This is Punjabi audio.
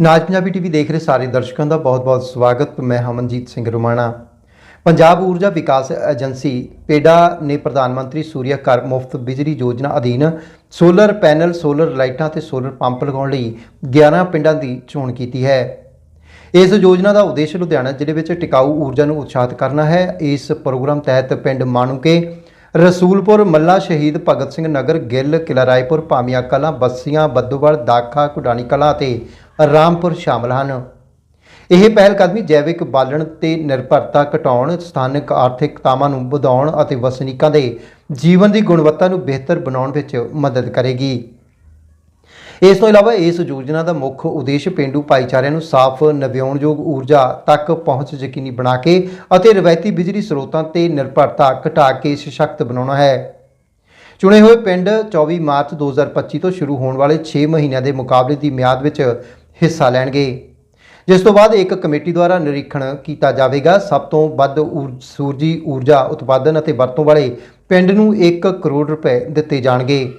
ਨਾਜ ਪੰਜਾਬੀ ਟੀਵੀ ਦੇਖ ਰਹੇ ਸਾਰੇ ਦਰਸ਼ਕਾਂ ਦਾ ਬਹੁਤ-ਬਹੁਤ ਸਵਾਗਤ। ਮੈਂ ਹਮਨਜੀਤ ਸਿੰਘ ਰੁਮਾਣਾ। ਪੰਜਾਬ ਊਰਜਾ ਵਿਕਾਸ ਏਜੰਸੀ ਪੇਡਾ ਨੇ ਪ੍ਰਧਾਨ ਮੰਤਰੀ ਸੂਰਿਆ ਘਰ ਮੁਫਤ ਬਿਜਲੀ ਯੋਜਨਾ ਅਧੀਨ ਸੋਲਰ ਪੈਨਲ, ਸੋਲਰ ਲਾਈਟਾਂ ਤੇ ਸੋਲਰ ਪੰਪ ਲਗਾਉਣ ਲਈ 11 ਪਿੰਡਾਂ ਦੀ ਚੋਣ ਕੀਤੀ ਹੈ। ਇਸ ਯੋਜਨਾ ਦਾ ਉਦੇਸ਼ ਲੁਧਿਆਣਾ ਜ਼ਿਲ੍ਹੇ ਵਿੱਚ ਟਿਕਾਊ ਊਰਜਾ ਨੂੰ ਉਤਸ਼ਾਹਿਤ ਕਰਨਾ ਹੈ। ਇਸ ਪ੍ਰੋਗਰਾਮ ਤਹਿਤ ਪਿੰਡ ਮਾਣੂਕੇ ਰਸੂਲਪੁਰ ਮੱਲਾ ਸ਼ਹੀਦ ਭਗਤ ਸਿੰਘ ਨਗਰ ਗਿੱਲ ਕਿਲਾ ਰਾਏਪੁਰ ਭਾਮੀਆਂ ਕਲਾਂ, ਬੱਸੀਆਂ, ਬੱਦੂਵਾਲ, ਦਾਖਾ, ਕੁਡਾਣੀ ਕਲਾਂ ਅਤੇ ਰਾਮਪੁਰ ਸ਼ਾਮਲ ਹਨ। ਇਹ ਪਹਿਲ ਕਦਮੀ ਜੈਵਿਕ ਬਾਲਣ ਤੇ ਨਿਰਭਰਤਾ ਘਟਾਉਣ, ਸਥਾਨਕ ਆਰਥਿਕਤਾਵਾਂ ਨੂੰ ਵਧਾਉਣ ਅਤੇ ਵਸਨੀਕਾਂ ਦੇ ਜੀਵਨ ਦੀ ਗੁਣਵੱਤਾ ਨੂੰ ਬਿਹਤਰ ਬਣਾਉਣ ਵਿੱਚ ਮਦਦ ਕਰੇਗੀ। ਇਸ ਤੋਂ ਇਲਾਵਾ ਇਸ ਯੋਜਨਾ ਦਾ ਮੁੱਖ ਉਦੇਸ਼ ਪਿੰਡੂ ਭਾਈਚਾਰਿਆਂ ਨੂੰ ਸਾਫ਼ ਨਵਿਆਉਣਯੋਗ ਊਰਜਾ ਤੱਕ ਪਹੁੰਚ ਯਕੀਨੀ ਬਣਾ ਕੇ ਅਤੇ ਰਵਾਇਤੀ ਬਿਜਲੀ ਸਰੋਤਾਂ ਤੇ ਨਿਰਭਰਤਾ ਘਟਾ ਕੇ ਸਸ਼ਕਤ ਬਣਾਉਣਾ ਹੈ। ਚੁਣੇ ਹੋਏ ਪਿੰਡ 24 ਮਾਰਚ 2025 ਤੋਂ ਸ਼ੁਰੂ ਹੋਣ ਵਾਲੇ 6 ਮਹੀਨਿਆਂ ਦੇ ਮੁਕਾਬਲੇ ਦੀ ਮਿਆਦ ਵਿੱਚ ਹਿੱਸਾ ਲੈਣਗੇ। ਜਿਸ ਤੋਂ ਬਾਅਦ ਇੱਕ ਕਮੇਟੀ ਦੁਆਰਾ ਨਿਰੀਖਣ ਕੀਤਾ ਜਾਵੇਗਾ। ਸਭ ਤੋਂ ਵੱਧ ਊਰ- ਸੂਰਜੀ ਊਰਜਾ ਉਤਪਾਦਨ ਅਤੇ ਵਰਤੋਂ ਵਾਲੇ ਪਿੰਡ ਨੂੰ 1 ਕਰੋੜ ਰੁਪਏ ਦਿੱਤੇ ਜਾਣਗੇ।